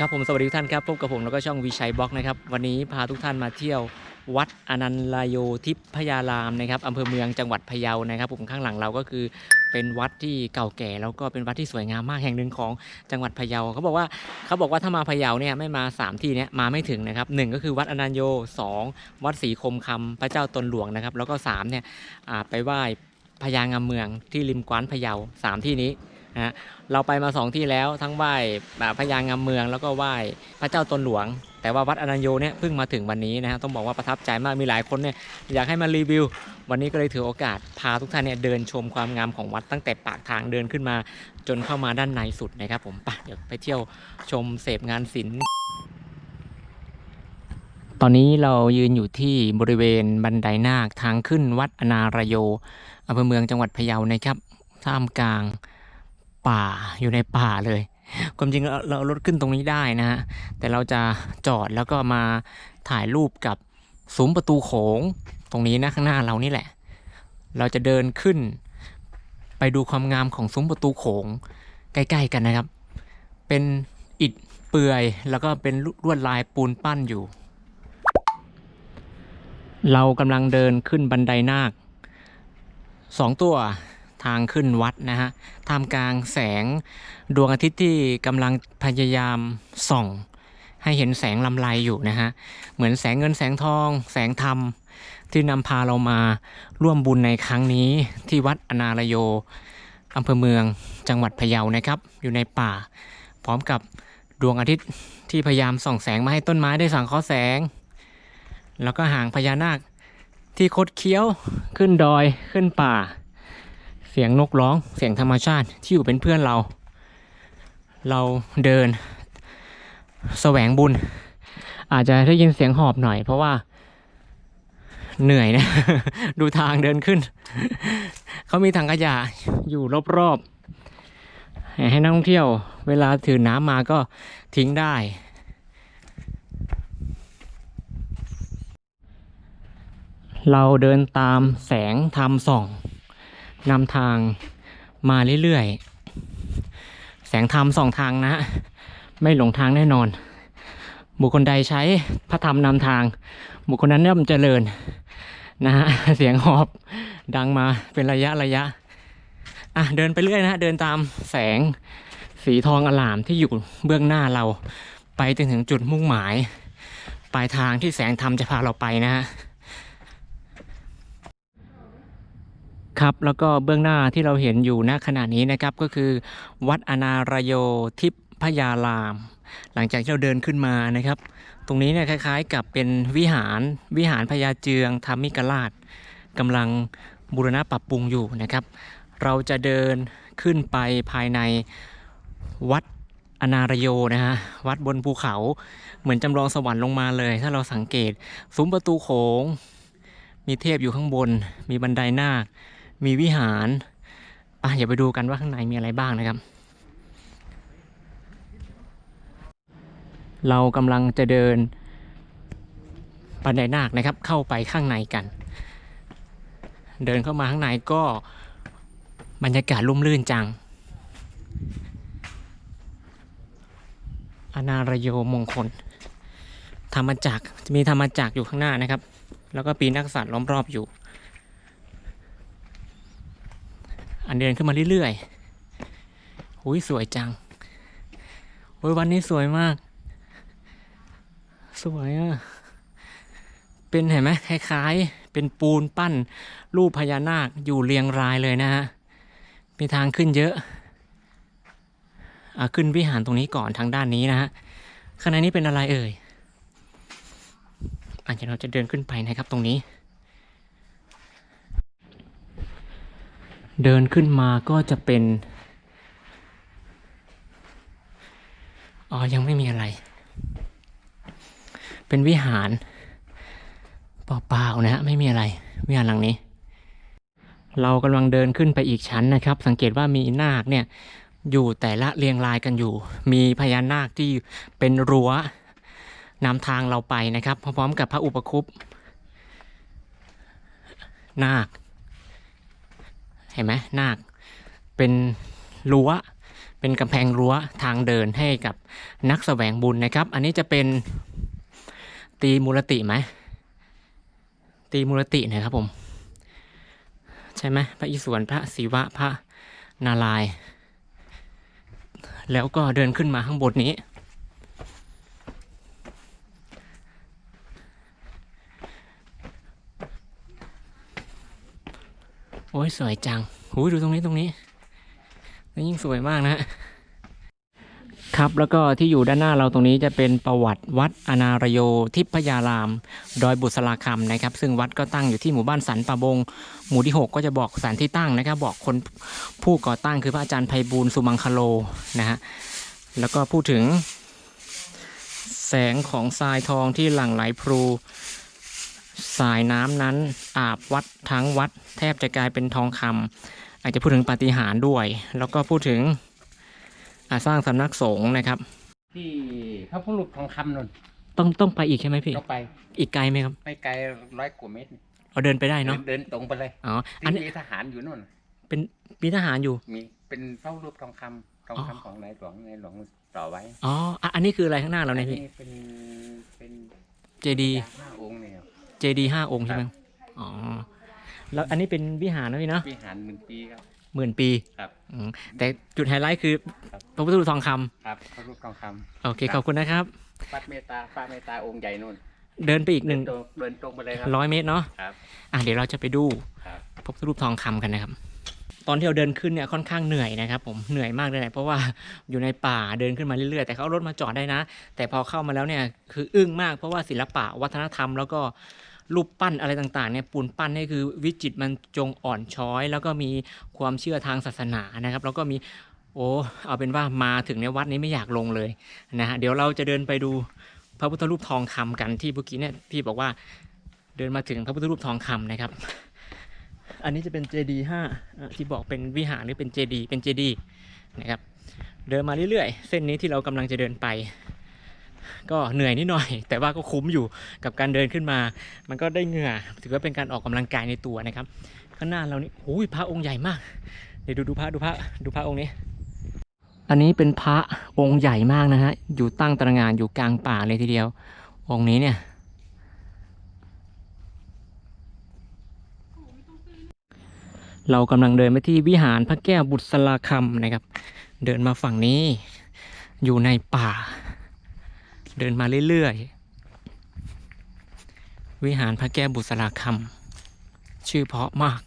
ครับผมสวัสดีทุกท่านครับพบกับผมแล้วก็ช่องวิชัยบล็อกนะครับวันนี้พาทุกท่านมาเที่ยววัดอนันลาโยทิพยารามนะครับอำเภอเมืองจังหวัดพะเยานะครับผมข้างหลังเราก็คือเป็นวัดที่เก่าแก่แล้วก็เป็นวัดที่สวยงามมากแห่งหนึ่งของจังหวัดพะเยาเขาบอกว่าเขาบอกว่าถ้ามาพะเยาเนี่ยไม่มาสามที่เนี้ยมาไม่ถึงนะครับหนึ่งก็คือวัดอนันโยสองวัดศรีคมคำพระเจ้าตนหลวงนะครับแล้วก็สามเนี่ยไปไหว้พญางามเมืองที่ริมกว้านพะเยาสามที่นี้ ฮะเราไปมาสองที่แล้วทั้งไหว้พญางามเมืองแล้วก็ไหว้พระเจ้าตนหลวง แต่ว่าวัดอนัญโยเนี่ยเพิ่งมาถึงวันนี้นะฮะต้องบอกว่าประทับใจมากมีหลายคนเนี่ยอยากให้มารีวิว วันนี้ก็เลยถือโอกาสพาทุกท่านเนี่ยเดินชมความงามของวัดตั้งแต่ปากทางเดินขึ้นมาจนเข้ามาด้านในสุดนะครับผมไปเดี๋ยวไปเที่ยวชมเสพงานศิลป์ตอนนี้เรายืนอยู่ที่บริเวณบันไดนาคทางขึ้นวัดอนารโยอำเภอเมืองจังหวัดพะเยานะครับท่ามกลาง ป่าอยู่ในป่าเลย ความจริงเรารารถขึ้นตรงนี้ได้นะฮะแต่เราจะจอดแล้วก็มาถ่ายรูปกับซุ้มประตูโขงตรงนี้นะข้างหน้าเรานี่แหละ เราจะเดินขึ้น ไปดูความงามของซุ้มประตูโขงใกล้ๆกันนะครับ เป็นอิฐเปื่อยแล้วก็เป็นลวดลายปูนปั้นอยู่ เรากำลังเดินขึ้นบันไดนาคสองตัว ทางขึ้นวัดนะฮะท่ามกลางแสงดวงอาทิตย์ที่กำลังพยายามส่อง ให้เห็นแสงลำไรอยู่นะฮะเหมือนแสงเงินแสงทอง แสงธรรม ที่นำพาเรามาร่วมบุญในครั้งนี้ที่วัดอนารโยอำเภอเมืองจังหวัดพะเยานะครับ อยู่ในป่า พร้อมกับดวงอาทิตย์ที่พยายามส่องแสงมาให้ต้นไม้ได้สังเคราะห์แสง แล้วก็หางพญานาคที่คดเคี้ยวขึ้นดอยขึ้นป่า เสียงนกร้องเสียงธรรมชาติที่อยู่เป็นเพื่อนเรา เราเดิน แสวงบุญ อาจจะได้ยินเสียงหอบหน่อย เพราะว่า เหนื่อยนะ ดูทางเดินขึ้น เขามีถังขยะอยู่รอบๆให้นักท่องเที่ยว เวลาถือน้ำมาก็ทิ้งได้เราเดินตามแสงธรรมส่อง นำทางมาเรื่อยๆ แสงธรรมสองทางนะ ไม่หลงทางแน่นอน บุคคลใดใช้พระธรรมนำทาง บุคคลนั้นย่อมเจริญนะฮะเสียงหอบดังมาเป็นระยะระยะอะเดินไปเรื่อยนะฮะเดินตามแสงสีทองอลามที่อยู่เบื้องหน้าเรา ไปจนถึงจุดมุ่งหมาย ปลายทางที่แสงธรรมจะพาเราไปนะฮะ ครับแล้วก็เบื้องหน้าที่เราเห็นอยู่ณขณะนี้นะครับก็คือ วัดอนารโยทิพยาราม หลังจากที่เราเดินขึ้นมานะครับ ตรงนี้เนี่ยคล้ายๆ กับเป็นวิหารวิหารพญาเจืองธรรมิกราชกำลังบูรณะปรับปรุงอยู่นะครับ เราจะเดินขึ้นไปภายในวัดอนารโยนะฮะวัดบนภูเขาเหมือนจำลองสวรรค์ลงมาเลย ถ้าเราสังเกต ซุ้มประตูโขง มีเทพอยู่ข้างบน มีบันไดนาค มีวิหารไปอย่าไปดูกันว่าข้างในมีอะไรบ้างนะครับ เรากำลังจะเดินบันไดนาคนะครับ เข้าไปข้างในกัน เดินเข้ามาข้างในก็บรรยากาศร่มรื่นจัง อนารโยมงคล ธรรมจักรจะมีธรรมจักรอยู่ข้างหน้านะครับ แล้วก็ปีนักษัตริย์ล้อมรอบอยู่ อันเดินขึ้นมาเรื่อยๆหุยสวยจังโอ้ยวันนี้สวยมาก สวยอะเป็นเห็นไหมคล้ายๆ เป็นปูนปั้น รูปพญานาคอยู่เรียงรายเลยนะฮะ มีทางขึ้นเยอะอะขึ้นวิหารตรงนี้ก่อนทางด้านนี้นะฮะข้างในนี้เป็นอะไรเอ่ยอาจจะเดี๋ยวเราจะเดินขึ้นไปนะครับตรงนี้ เดินขึ้นมาก็จะเป็น อ๋อ ยังไม่มีอะไร เป็นวิหารเปล่าๆนะฮะ ไม่มีอะไร วิหารหลังนี้ เรากำลังเดินขึ้นไปอีกชั้นนะครับ สังเกตว่ามีนาคเนี่ย อยู่แต่ละเรียงรายกันอยู่ มีพญานาคที่เป็นรั้วนำทางเราไปนะครับ พร้อมกับพระอุปคุปนาค ห็นไหมนาคเป็นรั้วเป็นกำแพงรั้วทางเดินให้กับนักแสวงบุญนะครับ อันนี้จะเป็นตีมูลติไหมตีมูลตินะครับผม ใช่ไหมพระอิศวรพระศิวะพระนาราย แล้วก็เดินขึ้นมาข้างบนนี้ อ้ยสวยจังหูยดูตรงนี้ตรงนี้นี่ยิ่งสวยมากนะฮะครับแล้วก็ที่อยู่ด้านหน้าเราตรงนี้จะเป็นประวัติวัดอนารโยทิพยาราม ดอยบุษราคำนะครับ ซึ่งวัดก็ตั้งอยู่ที่หมู่บ้านสันป่าบง หมู่ที่ 6 ก็จะบอกสถานที่ตั้งนะครับ บอกคนผู้ก่อตั้งคือพระอาจารย์ไพบูลย์สุมังคโลนะฮะแล้วก็พูดถึงแสงของทรายทองที่หลั่งไหลพลู สายน้ำนั้นอาบวัดทั้งวัด แทบจะกลายเป็นทองคำอาจจะพูดถึงปาฏิหาริย์ด้วย แล้วก็พูดถึงอ่าสร้างสำนักสงฆ์นะครับ ที่พระพุทธรูปทองคำนนต้องต้องไปอีกใช่ไหมพี่ก็ไป อีกไกลไหมครับไม่ไกลร้อยกว่าเมตรเอาเดินไปได้เดิเนาะนเดินตรงไปเลยอ๋ออันที่นี้มีทหารอยู่นู่น เป็นมีทหารอยู่มีเป็นพระพุทธรูปทองคำทองอ๋อคำของนายหลวงนายหลวงต่อไว้อ๋ออะอันนี้คืออะไรข้างหน้าเราอันเนี่ยพี่นี้เป็นเป็นเจดียาห้าองค์เนี่ย เจดีห้าองค์ใช่ไหมอ๋อ แล้วอันนี้เป็นวิหารนะพี่เนาะวิหารหนึ่งปีครับ หมื่นปีครับอืมแต่จุดไฮไลท์คือครับ พระพุทธรูปทองคำครับพระรูปทองคโอเคขอบคุณนะครับำปัดเมตตาฟ้าเมตตาองค์ใหญ่นู่นเดินไปอีกหนึ่งเดิตรงเดินตรงไปเลยครับร้อยเมตรเนาะครับ อะเดี๋ยวเราจะไปดูครับ พระพุทธรูปทองคำกันนะครับ ตอนที่เราเดินขึ้นเนี่ยค่อนข้างเหนื่อยนะครับผมเหนื่อยมากเลยนะเพราะว่าอยู่ในป่าเดินขึ้นมาเรื่อยๆ แต่เขาเอารถมาจอดได้นะ แต่พอเข้ามาแล้วเนี่ยคืออึ้งมากเพราะว่าศิลปะวัฒนธรรมแล้วก็รูปปั้นอะไรต่างๆเนี่ยปูนปั้นนี่คือวิจิตมันจงอ่อนช้อย แล้วก็มีความเชื่อทางศาสนานะครับ แล้วก็มีโอ้เอาเป็นว่ามาถึงในวัดนี้ไม่อยากลงเลยนะฮะเดี๋ยวเราจะเดินไปดูพระพุทธรูปทองคำกันที่เมื่อกี้เนี่ยพี่บอกว่าเดินมาถึงพระพุทธรูปทองคำนะครับ อันนี้จะเป็นเจดีห้าที่บอกเป็นวิหารหรือเป็นเจดีเป็นเจดีนะครับ เดินมาเรื่อยๆ เส้นนี้ที่เรากำลังจะเดินไป ก็เหนื่อยนิดหน่อย แต่ว่าก็คุ้มอยู่กับการเดินขึ้นมา มันก็ได้เหงื่อ ถือว่าเป็นการออกกำลังกายในตัวนะครับ ข้างหน้าเรานี่โอ้ยพระองค์ใหญ่มาก เดี๋ยวดูดูพระดูพระดูพระองค์นี้ อันนี้เป็นพระองค์ใหญ่มากนะฮะ อยู่ตั้งตระงานอยู่กลางป่าเลยทีเดียว องค์นี้เนี่ย เรากำลังเดินไปที่วิหารพระแก้วบุษราคำนะครับ เดินมาฝั่งนี้อยู่ในป่า เดินมาเรื่อยๆ วิหารพระแก้วบุษราคำชื่อเพราะมาก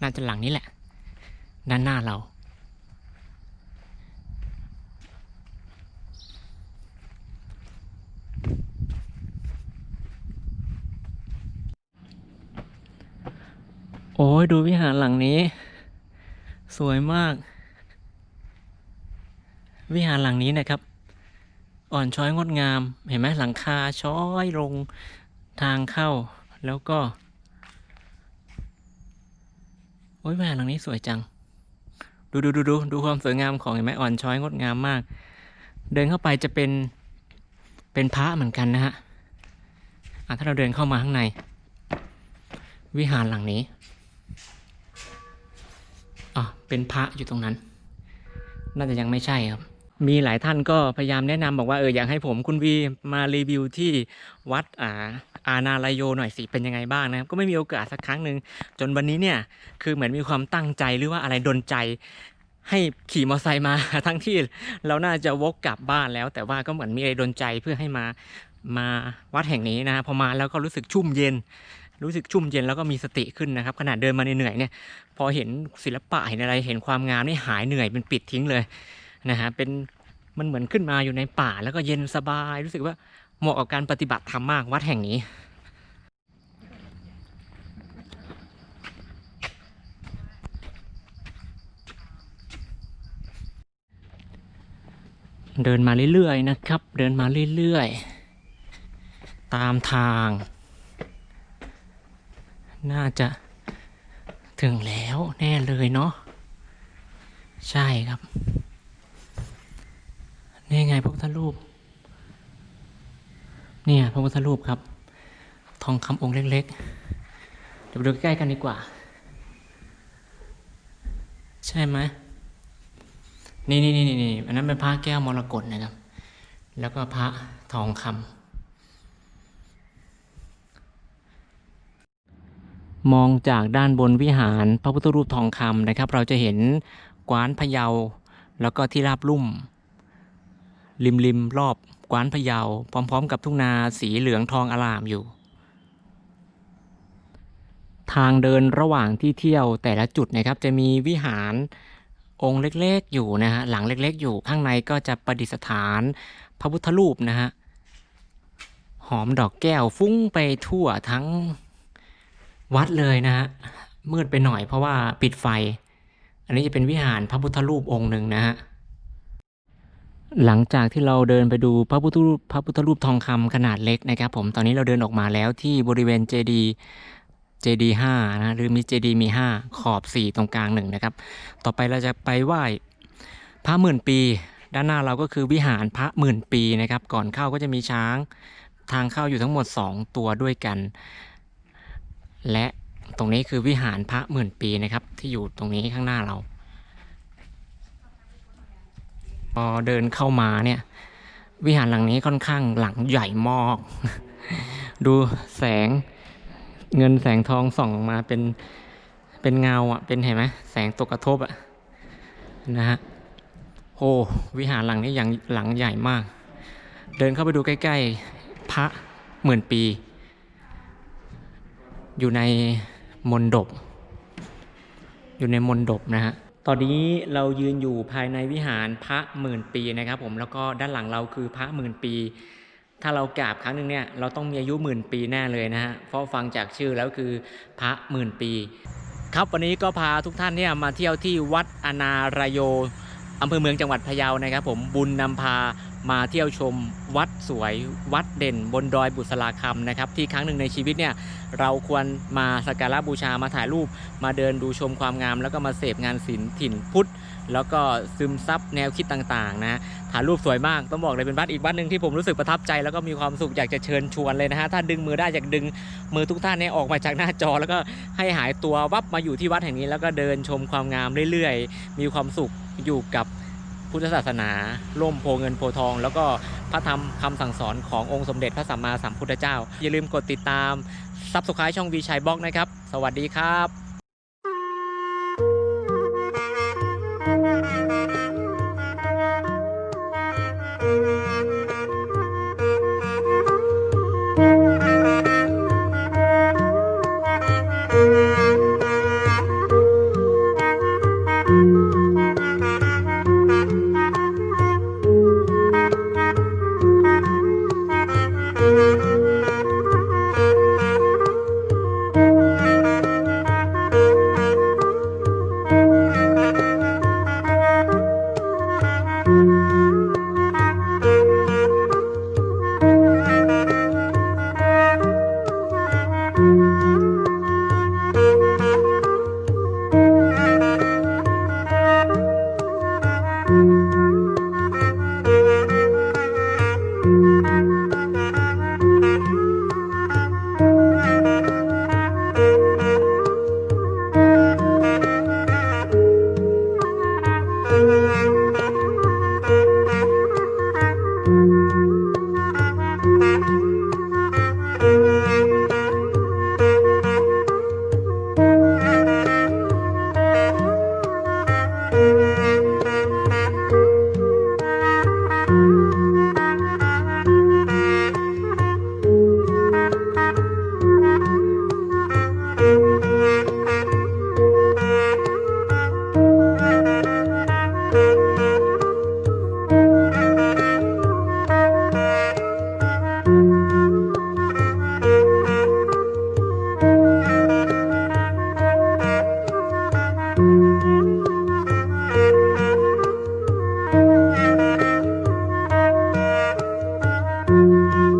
น่าจะหลังนี้แหละ ด้านหน้าเรา อ้ยดูวิหารหลังนี้ สวยมาก วิหารหลังนี้นะครับ อ่อนช้อยงดงาม เห็นไหมหลังคาช้อยลงทางเข้า แล้วก็ โอ้ยวิหารหลังนี้สวยจัง ดูดูดูดูดูความสวยงามของเห็นไหมอ่อนช้อยงดงามมาก เดินเข้าไปจะเป็นเป็นพระเหมือนกันนะฮะถ้าเราเดินเข้ามาข้างใน วิหารหลังนี้ เป็นพระอยู่ตรงนั้น น่าจะยังไม่ใช่ครับ มีหลายท่านก็พยายามแนะนำบอกว่าเอออยากให้ผมคุณวีมารีวิวที่วัดอ่าอานาลายโยหน่อยสิเป็นยังไงบ้างนะครับก็ไม่มีโอกาสสักครั้งหนึ่งจนวันนี้เนี่ยคือเหมือนมีความตั้งใจหรือว่าอะไรดนใจให้ขี่มอเตอร์ไซค์มาทั้งที่เราน่าจะวกกลับบ้านแล้ว แต่ว่าก็เหมือนมีอะไรดนใจเพื่อให้มามาวัดแห่งนี้นะพอมาแล้วก็รู้สึกชุ่มเย็น รู้สึกชุ่มเย็นแล้วก็มีสติขึ้นนะครับขนาดเดินมาเหนื่อยเนี่ยพอเห็นศิลปะเห็นอะไรเห็นความงามนี่หายเหนื่อยเป็นปิดทิ้งเลยนะฮะเป็นมันเหมือนขึ้นมาอยู่ในป่าแล้วก็เย็นสบายรู้สึกว่าเหมาะกับการปฏิบัติธรรมมากวัดแห่งนี้เดินมาเรื่อยๆนะครับ เดินมาเรื่อยๆ ตามทาง น่าจะถึงแล้วแน่เลยเนาะใช่ครับ นี่ไงพระพุทธรูป เนี่ยพระพุทธรูปครับ ทองคำองค์เล็กๆ เดี๋ยวดูใกล้ๆกันดีกว่า ใช่ไหมนี่นี่นี่นี่อันนั้นเป็นพระแก้วมรกตนะครับ แล้วก็พระทองคำ มองจากด้านบนวิหารพระพุทธรูปทองคำนะครับ เราจะเห็นกวานพะเยา แล้วก็ที่ราบลุ่ม ริมริมรอบกวานพะเยา พร้อม ๆ กับทุ่งนาสีเหลืองทองอลามอยู่ ทางเดินระหว่างที่เที่ยวแต่ละจุดนะครับจะมีวิหารองค์เล็กๆอยู่นะฮะหลังเล็กๆ อยู่ข้างในก็จะประดิษฐานพระพุทธรูปนะฮะหอมดอกแก้วฟุ้งไปทั่วทั้ง วัดเลยนะฮะมืดไปหน่อยเพราะว่าปิดไฟ อันนี้จะเป็นวิหารพระพุทธรูปองค์หนึ่งนะฮะหลังจากที่เราเดินไปดูพระพุทธรูปพระพุทธรูปทองคำขนาดเล็กนะครับผมตอนนี้เราเดินออกมาแล้วที่บริเวณเจดีเจดีห้านะหรือมีเจดีมีห้าขอบสี่ตรงกลางหนึ่งนะครับ ต่อไปเราจะไปไหว้พระหมื่นปี ด้านหน้าเราก็คือวิหารพระหมื่นปีนะครับ ก่อนเข้าก็จะมีช้างทางเข้าอยู่ทั้งหมด 2 ตัวด้วยกัน และตรงนี้คือวิหารพระหมื่นปีนะครับ ที่อยู่ตรงนี้ข้างหน้าเรา พอเดินเข้ามาเนี่ย วิหารหลังนี้ค่อนข้างหลังใหญ่มาก ดูแสงเงินแสงทองส่องมาเป็นเป็นเงาอะเป็นเห็นไหมแสงตกกระทบอะนะฮะโอ้วิหารหลังนี้อย่างหลังใหญ่มาก เดินเข้าไปดูใกล้ ๆ พระหมื่นปี อยู่ในมณฑปอยู่ในมณฑปนะฮะตอนนี้เรายืนอยู่ภายในวิหารพระหมื่นปีนะครับ ผมแล้วก็ด้านหลังเราคือพระหมื่นปี ถ้าเรากราบครั้งหนึ่งเนี่ยเราต้องมีอายุหมื่นปีแน่เลยนะฮะเพราะฟังจากชื่อแล้วคือพระหมื่นปี ครับวันนี้ก็พาทุกท่านเนี่ยมาเที่ยวที่วัดอนารโย อำเภอเมืองจังหวัดพะเยานะครับ ผมบุญนำพามาเที่ยวชมวัดสวยวัดเด่นบนดอยบุษราคำนะครับ ที่ครั้งหนึ่งในชีวิตเนี่ยเราควรมาสักการะบูชามาถ่ายรูป มาเดินดูชมความงาม แล้วก็มาเสพงานศิลป์ถิ่นพุทธ แล้วก็ซึมซับแนวคิดต่างๆนะถ่ายรูปสวยมากต้องบอกเลยเป็นวัดอีกวัดหนึ่งที่ผมรู้สึกประทับใจ แล้วก็มีความสุขอยากจะเชิญชวนเลยนะฮะถ้าดึงมือได้อยากดึงมือทุกท่านเนี่ยออกมาจากหน้าจอ แล้วก็ให้หายตัววับมาอยู่ที่วัดแห่งนี้ แล้วก็เดินชมความงามเรื่อยๆ มีความสุข อยู่กับพุทธศาสนาร่มโพเงินโพทอง แล้วก็พระธรรมคำสั่งสอนขององค์สมเด็จพระสัมมาสัมพุทธเจ้า อย่าลืมกดติดตามซับสไครต์ช่องวีชัยบล็อกนะครับ สวัสดีครับ